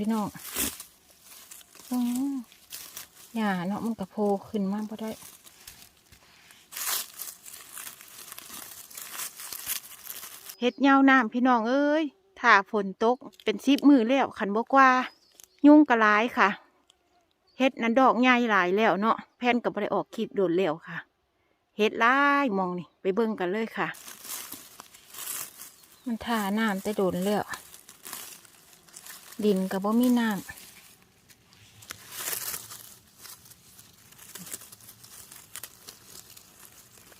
พี่น้องอือหญ้าเนาะมันกระโพขึ้นมาบ่ได้เฮ็ดเหยาน้ำพี่น้องเอ้ยถ้าฝนตกเป็นสิบมือแล้วขันบกว่า ยุ่งกระลายค่ะเฮ็ดนั้นดอกใหญ่หลายแล้วเนาะแพนกับได้ออกคลิปโดนแล้วค่ะเฮ็ดลายมองนี่ไปเบิ่งกันเลยค่ะ มันท่าน้ำแต่โดนแล้ว ดินกับบ่มีน้ำ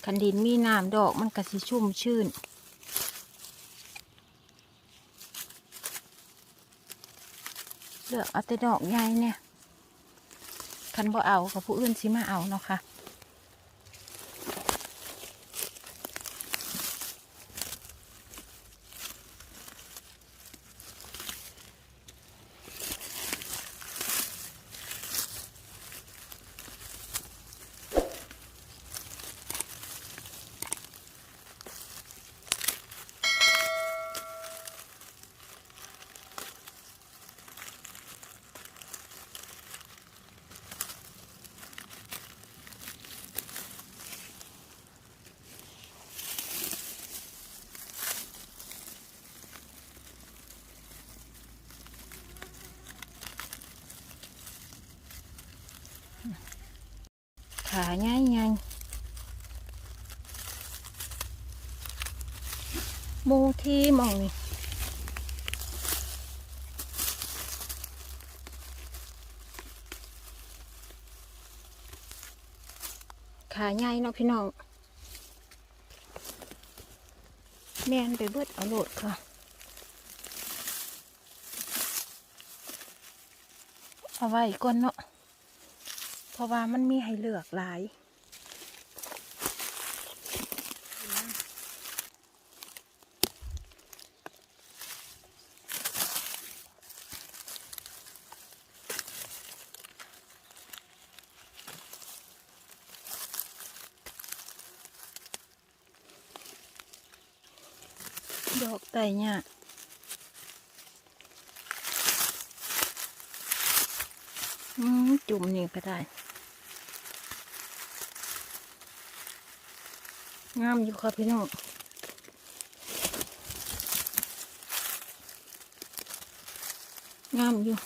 คันดินมีน้ำดอกมันก็สิชุ่มชื่นเลือกเอาแต่ดอกใหญ่เนี่ยคันบ่เอากับผู้อื่นสิมาเอาเนาะค่ะ ขาใหญ่ใหญ่หมูที่หมองนี่ขาใหญ่เนาะพี่น้องแม่นไปเบิดเอาโหลดค่ะเอาไว้ก่อนเนาะเพ ราะว่ามันมีให้เลือกหลายดอกไก่เนี่ยจุ่มนี่ก็ได้ามอยู่ครับพี่น้องงามอยู่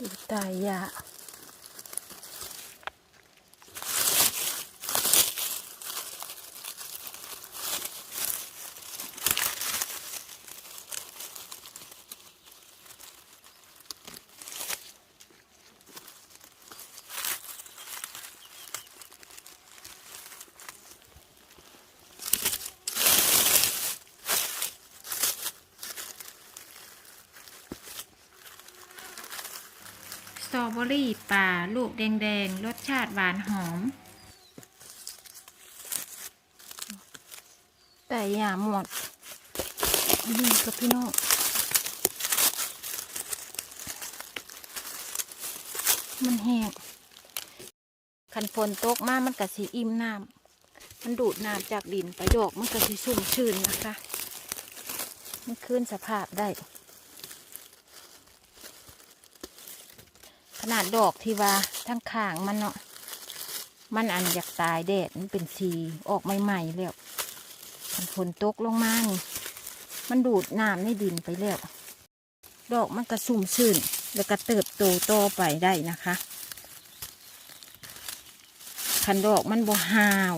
ดูตา ตรอเบอรี่ป่าลูกแดงๆ รสชาติหวานหอม แต่อย่าหมดนี่กับพี่น้องมันแห้งคันฝนตกมากมันกะสีอิ่มน้ำมันดูดน้ำจากดินไปดอกมันกะสีชุ่มชื่นนะคะ มันคืนสภาพได้ ขนาดดอกที่ว่าทั้งข้างมันเนาะมันอันอยากตายแดดมันเป็นสีออกใหม่ๆแล้วฝนตกลงมานี่มันดูดน้ำในดินไปแล้วดอกมันกระสุ่มชื่น แล้วก็เติบโตโตอไปได้นะคะคันดอกมันบ่ห่าว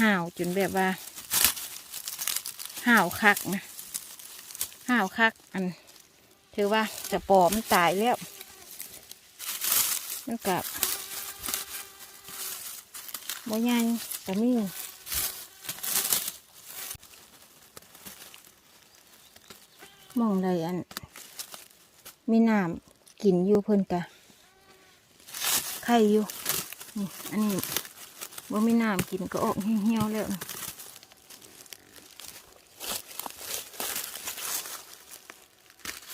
ห่าวจนแบบว่าห่าวคักนะห่าวคักอันถือว่าจะปอมันตายแล้ว มันกับโมยันกับมีมองใดอัน มีน้ำกินอยู่เพิ่นกะไข่อยู่นี่อันนี้บ่มีน้ำกินก็ออกเหี่ยวๆแล้ว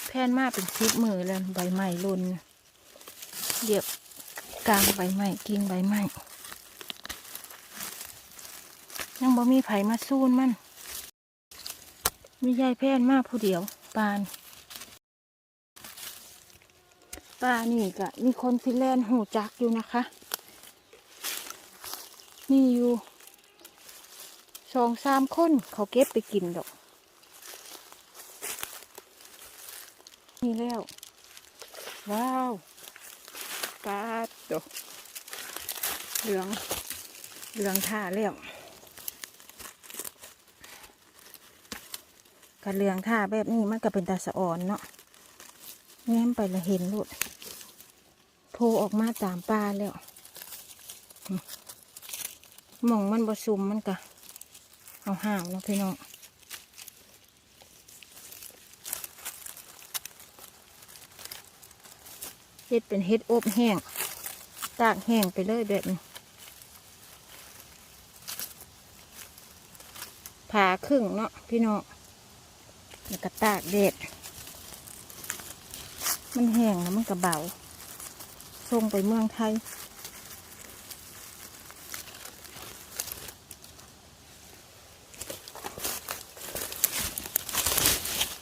แพนมาเป็นซิปมือแล้วใบไม้หล่น เดียบกลางใบไม้กิ่งใบไม้ยังบ่มีไผมาซูนมันมียายแพนมากผู้เดียวปานป้านี่ก็มีคนฟินแลนด์หูจักอยู่นะคะ มีอยู่สองสามคนเขาเก็บไปกินดอกนี่แล้ว ว้าว ปลาดอกเหลือง เหลืองท่าแล้วกันเหลืองท่าแบบนี้มันก็เป็นตาสะอ่อนเนาะแง้มไปละเห็นลุดโผล่ออกมาตามปลาแล้วมองมันบซุมมันก็เอาห่างเนาะพี่น้อง เฮ็ดเป็นเฮ็ดอบแห้ง ตากแห้งไปเลยแบบนี้ผ่าครึ่งเนาะพี่น้องแล้วก็ตากแดดมันแห้งแล้วมันก็เบาส่งไปเมืองไทย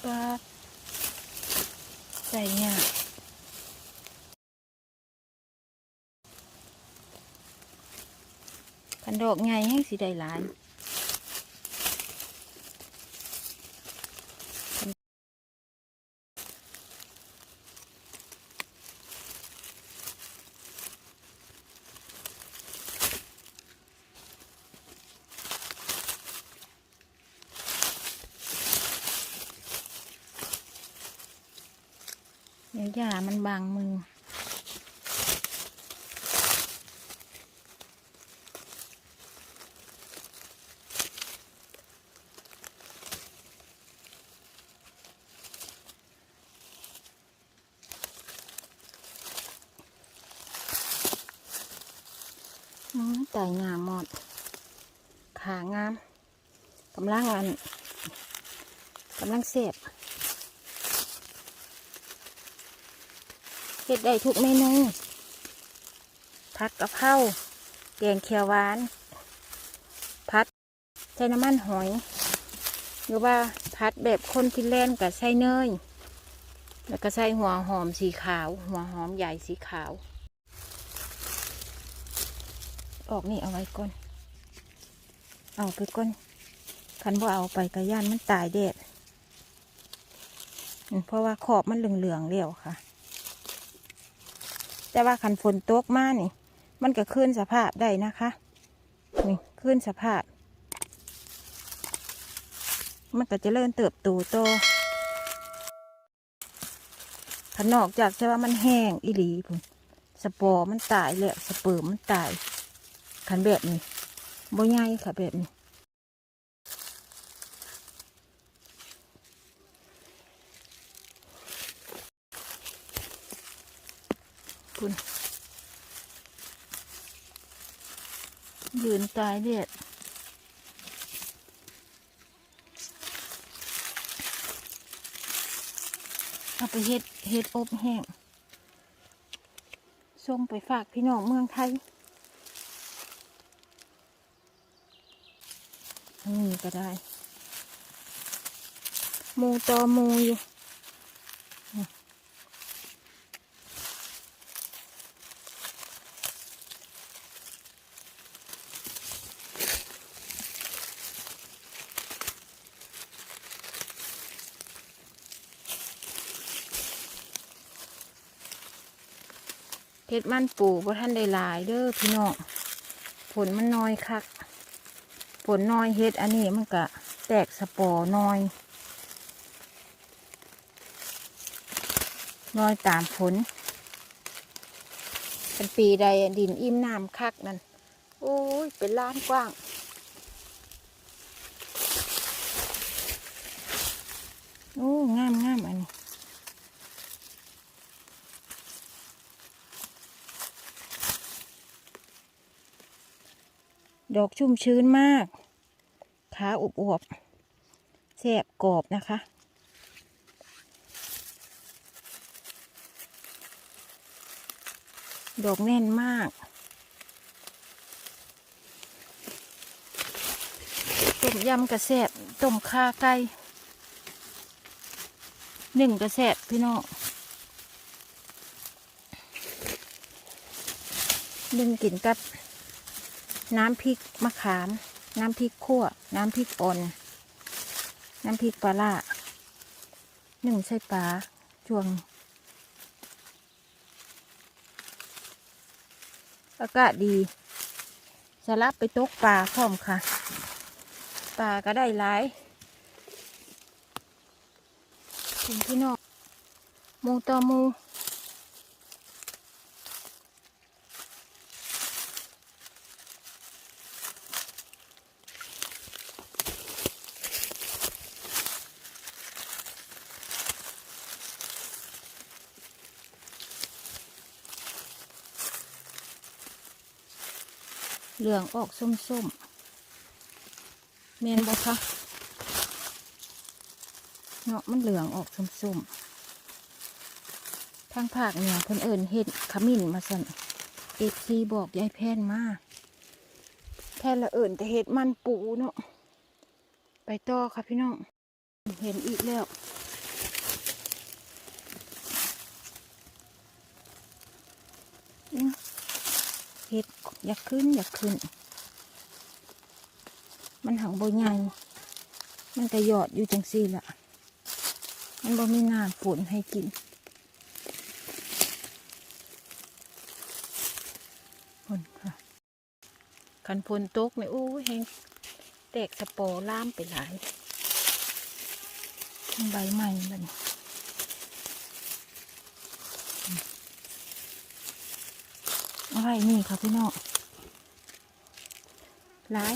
ปลาใส่เนี่ยาก คัน ดอกไงให้สีได้หลายเดี๋ยวยามันบางมืออืมไต่งามหมด ขางามกำลังอันกำลังเสียบเฮ็ดได้ทุกเมนูผัดกะเพราแกงเขียวหวานพัดใส่น้ำมันหอย หรือว่าพัดแบบคนฟินแลนด์กับใส่เนย แล้วก็ใส่หัวหอมสีขาว หัวหอมใหญ่สีขาว ออกนี่เอาไว้ก่อน เอาไปก่อนคันว่าเอาไปกระย่านมันตายแดดอืมเพราะว่าขอบมันเหลืองๆแล้วค่ะ แต่ว่าคันฝนตกมานี่ มันก็ขึ้นสภาพได้นะคะนี่ขึ้นสภาพ มันก็จะเริ่มเติบโตโตขนนอกจากจะว่ามันแห้งอีหลีพุ่นสปอร์มันตายแล้วสเปิร์มมันตาย ขันแบบนี้บ่ใหญ่ค่ะแบบนี้คุณยืนตายเด็ดเอาไปเฮ็ดเฮ็ดอบแห้งส่งไปฝากพี่น้องเมืองไทย อันนี้ก็ได้มูต่อมูอยู่เฮ็ดมันปู่ท่านได้หลายเด้อพี่น้องผลมันน้อยคัก ผลน้อยเฮ็ดอันนี้มันก็แตกสปอร์น้อยน้อยตามผล เป็นปีใดดินอิ่มน้ำคักนั่นโอ้ย เป็นล้านกว้าง โอ้งามงามอันนี้ดอกชุ่มชื้นมาก ขาอวบๆแซ่บกรอบนะคะ ดอกแน่นมาก ต้มยำกระแซบต้มข่าไก่หนึ่งกระแซบพี่น้องหนึ่งกินกับน้ำพริกมะขาม น้ำพริกขั่ว น้ำพริกอ่อน น้ำพริกปลาล่าหนึ่งใส่ปลาจวง อากาศดีสลับไปตกปลาพร้อมค่ะปลาก็ได้หลายถึงพี่น้องมูต่อมู เหลืองออกส้มๆเมนบอคะเนาะมันเหลืองออกส้มๆทางภาคเนี่ยเพิ่นเอิญเห็ดขมิ้นมาสั่นเอฟซีบอกยายแพนมาแพนละเอิญแต่เห็ดมันปูเนาะไปต่อค่ะพี่น้อง เห็นอีกแล้ว ห็ดอยากขึ้นอยากขึ้น มันหังโบใหญ่มันก็หยอดอยู่จังซี่ละมันบ่มีน้ำฝนให้กินฝนค่ะคันฝนตกเนี่ยโอ้ยแหงแตกสปอร์ล่ามไปหลายใบใหม่บันอะ ไรนี่ค่ะพี่น้องหลาย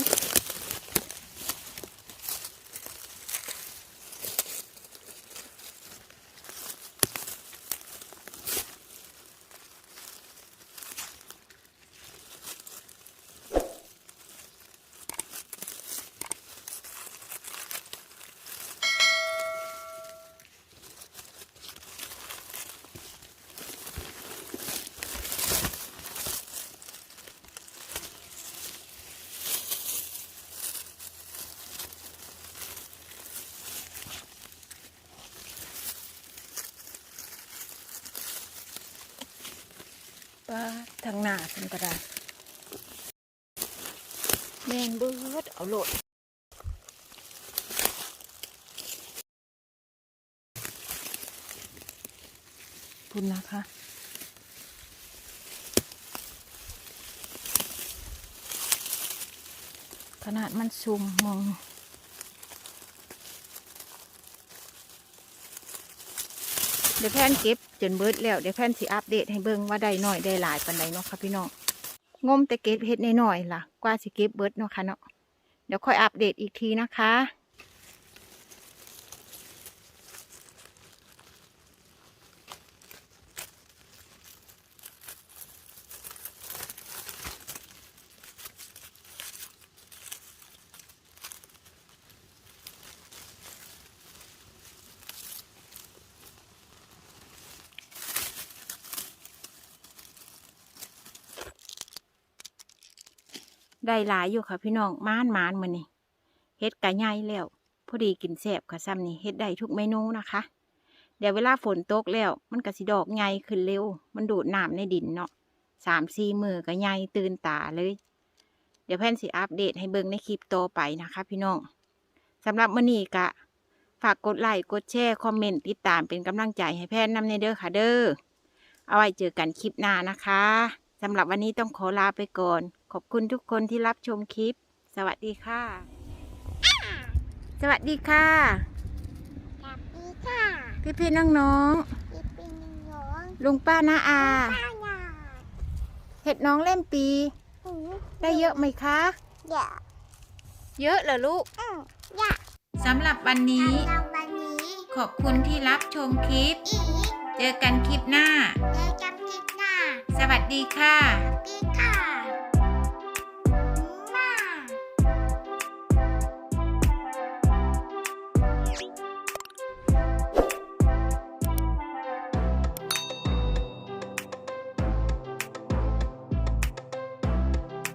ปลาทางหน้าเป็นกระดาษแมนเบิดเอาโหลดคุณนะคะขนาดมันซุ่มมองเดี๋ยวแพนเก็บ จนเบิดแล้วเดี๋ยวแพนสิอัปเดตให้เบิ่งว่าได้หน่อยได้หลายปันใดเนาะค่ะพี่น้องงมแต่เก็บเห็ดน้อยๆล่ะ กว่าสิเก็บเบิดเนาะค่ะเนาะเดี๋ยวค่อยอัปเดตอีกทีนะคะ ได้หลายอยู่ค่ะพี่น้องม้านมานมือนี่เฮ็ดกะใหญ่แล้วพอดีกินแซ่บค่ะซ้ำนี่เฮ็ดได้ทุกเมนูนะคะ เดี๋ยวเวลาฝนตกแล้ว มันก็สิดอกใหญ่ขึ้นเร็ว มันดูดน้ำในดินเนาะสามสี่มือก็ใหญ่ตื่นตาเลย เดี๋ยวแพนสิอัปเดตให้เบิ่งในคลิปต่อไปนะคะ พี่น้องสำหรับมื้อนี้กะ ฝากกดไลค์กดแชร์คอมเมนต์ติดตามเป็นกำลังใจให้แพนนำในเด้อค่ะเด้อเอาไว้เจอกันคลิปหน้านะคะสำหรับวันนี้ต้องขอลาไปก่อน ขอบคุณทุกคนที่รับชมคลิป สวัสดีค่ะ สวัสดีค่ะ สวัสดีค่ะพี่พี่น้องน้องพี่ปิงหยองๆลุงป้านาอา ป้าหยาเห็ดน้องเล่มปี หูได้เยอะไหมคะเดี๋ยวเยอะเหรอลูกอืมอยากสำหรับวันนี้ เราวันนี้ขอบคุณที่รับชมคลิป อีกเจอกันคลิปหน้า เจอกันคลิปหน้า สวัสดีค่ะ ส